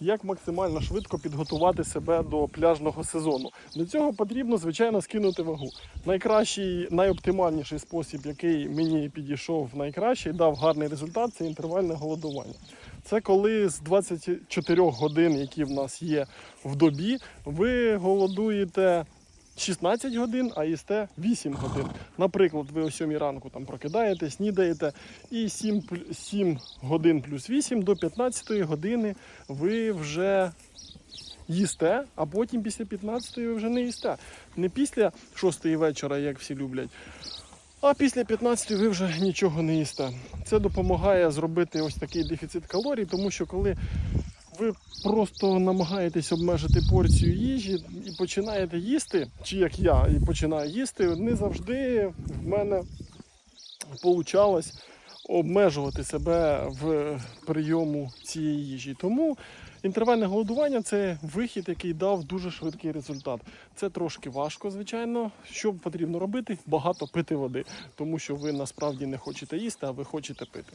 Як максимально швидко підготувати себе до пляжного сезону? Для цього потрібно, звичайно, скинути вагу. Найкращий, найоптимальніший спосіб, який мені підійшов найкраще і дав гарний результат, це інтервальне голодування. Це коли з 24 годин, які в нас є в добі, ви голодуєте 16 годин, а їсте 8 годин. Наприклад, ви о 7 ранку там прокидаєте, снідаєте, і 7, 7 годин плюс 8 до 15 години ви вже їсте, а потім після 15 ви вже не їсте. Не після 6 вечора, як всі люблять. А після 15 ви вже нічого не їсте. Це допомагає зробити ось такий дефіцит калорій, тому що коли ви просто намагаєтесь обмежити порцію їжі і починаєте їсти, чи як я і починаю їсти, не завжди в мене получалось обмежувати себе в прийому цієї їжі. Тому інтервальне голодування це вихід, який дав дуже швидкий результат. Це трошки важко, звичайно. Що потрібно робити? Багато пити води, тому що ви насправді не хочете їсти, а ви хочете пити.